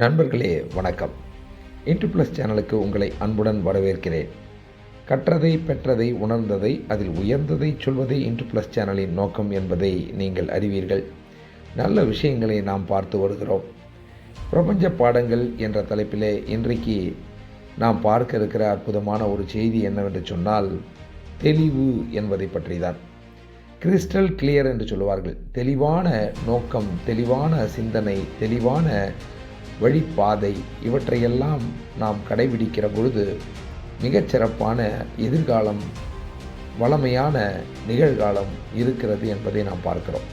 நண்பர்களே வணக்கம். Into plus சேனலுக்கு உங்களை அன்புடன் வரவேற்கிறேன். கற்றதை பெற்றதை உணர்ந்ததை அதில் உயர்ந்ததை சொல்வதே இன்டு ப்ளஸ் சேனலின் நோக்கம் என்பதை நீங்கள் அறிவீர்கள். நல்ல விஷயங்களை நாம் பார்த்து வருகிறோம். பிரபஞ்ச பாடங்கள் என்ற தலைப்பிலே இன்றைக்கு நாம் பார்க்க இருக்கிற அற்புதமான ஒரு செய்தி என்னவென்று சொன்னால் தெளிவு என்பதை பற்றி தான் கிறிஸ்டல் கிளியர் என்று சொல்லுவார்கள். தெளிவான நோக்கம் தெளிவான சிந்தனை தெளிவான வழிப்பாதை இவற்றையெல்லாம் நாம் கடைபிடிக்கிற பொழுது மிகச்சிறப்பான எதிர்காலம் வளமையான நிகழ்காலம் இருக்கிறது என்பதை நாம் பார்க்கிறோம்.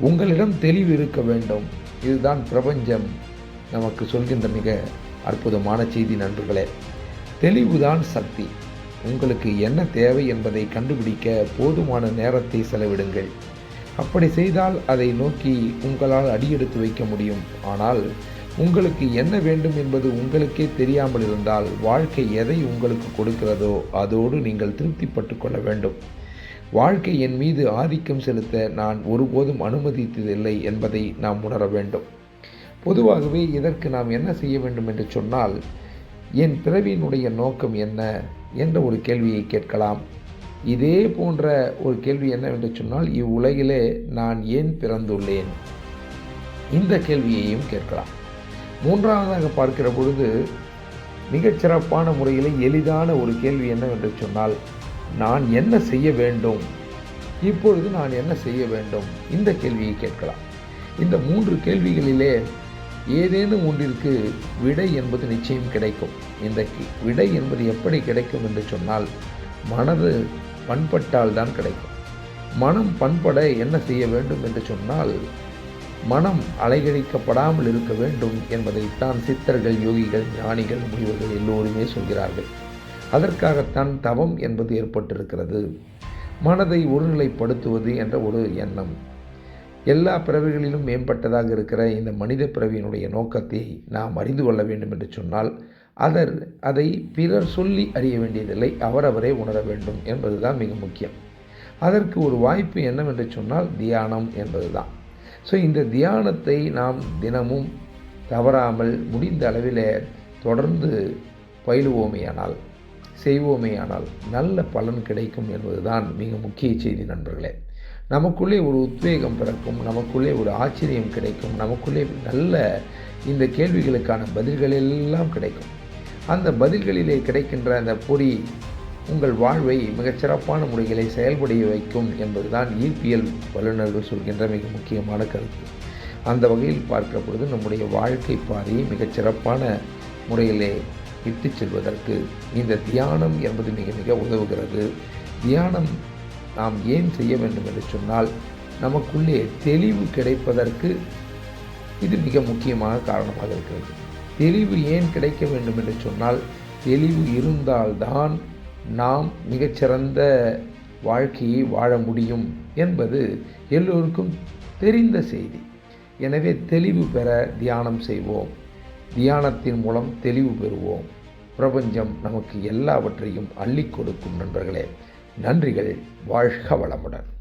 உங்களிடம் தெளிவு இருக்க வேண்டும். இதுதான் பிரபஞ்சம் நமக்கு சொல்கின்ற மிக அற்புதமான செய்தி நண்பர்களே. தெளிவுதான் சக்தி. உங்களுக்கு என்ன தேவை என்பதை கண்டுபிடிக்க போதுமான நேரத்தை செலவிடுங்கள். அப்படி செய்தால் அதை நோக்கி உங்களால் அடியெடுத்து வைக்க முடியும். ஆனால் உங்களுக்கு என்ன வேண்டும் என்பது உங்களுக்கே தெரியாமல் இருந்தால் வாழ்க்கை எதை உங்களுக்கு கொடுக்கிறதோ அதோடு நீங்கள் திருப்திப்பட்டு கொள்ள வேண்டும். வாழ்க்கை என் மீது ஆதிக்கம் செலுத்த நான் ஒருபோதும் அனுமதித்ததில்லை என்பதை நாம் உணர வேண்டும். பொதுவாகவே இதற்கு நாம் என்ன செய்ய வேண்டும் என்று சொன்னால் என் பிறவியினுடைய நோக்கம் என்ன என்ற ஒரு கேள்வியை கேட்கலாம். இதே போன்ற ஒரு கேள்வி என்னவென்று சொன்னால் இவ்வுலகிலே நான் ஏன் பிறந்துள்ளேன்? இந்த கேள்வியையும் கேட்கலாம். மூன்றாவதாக பார்க்கிற பொழுது மிகச்சிறப்பான முறையில் எளிதான ஒரு கேள்வி என்னவென்று சொன்னால் நான் என்ன செய்ய வேண்டும்? இப்பொழுது நான் என்ன செய்ய வேண்டும்? இந்த கேள்வியை கேட்கலாம். இந்த மூன்று கேள்விகளிலே ஏதேனும் ஒன்றிற்கு விடை என்பது நிச்சயம் கிடைக்கும். இந்த விடை என்பது எப்படி கிடைக்கும் என்று சொன்னால் மனது பண்பட்டால் தான் கிடைக்கும். மனம் பண்பட என்ன செய்ய வேண்டும் என்று சொன்னால் மனம் அலைகழிக்கப்படாமல் இருக்க வேண்டும் என்பதைத்தான் சித்தர்கள் யோகிகள் ஞானிகள் முனிவர்கள் எல்லோருமே சொல்கிறார்கள். அதற்காகத்தான் தவம் என்பது ஏற்பட்டிருக்கிறது. மனதை ஒருநிலைப்படுத்துவது என்ற ஒரு எண்ணம். எல்லா பிறவிகளிலும் மேம்பட்டதாக இருக்கிற இந்த மனித பிறவியினுடைய நோக்கத்தை நாம் அறிந்து கொள்ள வேண்டும் என்று சொன்னால் அதர் அதை பிறர் சொல்லி அறிய வேண்டியதில்லை அவரவரே உணர வேண்டும் என்பதுதான் மிக முக்கியம். அதற்கு ஒரு வாய்ப்பு என்னவென்று சொன்னால் தியானம் என்பதுதான். ஸோ இந்த தியானத்தை நாம் தினமும் தவறாமல் முடிந்த அளவில் தொடர்ந்து பயிலுவோமேயானால் செய்வோமேயானால் நல்ல பலன் கிடைக்கும் என்பதுதான் மிக முக்கிய செய்தி நண்பர்களே. நமக்குள்ளே ஒரு உத்வேகம் பிறக்கும் நமக்குள்ளே ஒரு ஆச்சரியம் கிடைக்கும் நமக்குள்ளே நல்ல இந்த கேள்விகளுக்கான பதில்கள் எல்லாம் கிடைக்கும். அந்த பதில்களிலே கிடைக்கின்ற அந்த பொறி உங்கள் வாழ்வை மிகச்சிறப்பான முறைகளை செயல்படைய வைக்கும் என்பதுதான் இபிஎல் வல்லுநர்கள் சொல்கின்ற மிக முக்கியமான கருத்து. அந்த வகையில் பார்க்கிற பொழுது நம்முடைய வாழ்க்கை பாதையை மிகச்சிறப்பான முறையிலே இட்டு செல்வதற்கு இந்த தியானம் என்பது மிக மிக உதவுகிறது. தியானம் நாம் ஏன் செய்ய வேண்டும் என்று சொன்னால் நமக்குள்ளே தெளிவு கிடைப்பதற்கு இது மிக முக்கியமான காரணமாக இருக்கிறது. தெளிவு ஏன் கிடைக்க வேண்டும் என்று சொன்னால் தெளிவு இருந்தால்தான் நாம் மிகச்சிறந்த வாழ்க்கையை வாழ முடியும் என்பது எல்லோருக்கும் தெரிந்த செய்தி. எனவே தெளிவு பெற தியானம் செய்வோம். தியானத்தின் மூலம் தெளிவு பெறுவோம். பிரபஞ்சம் நமக்கு எல்லாவற்றையும் அள்ளி கொடுக்கும் நண்பர்களே. நன்றிகள். வாழ்க வளமுடன்.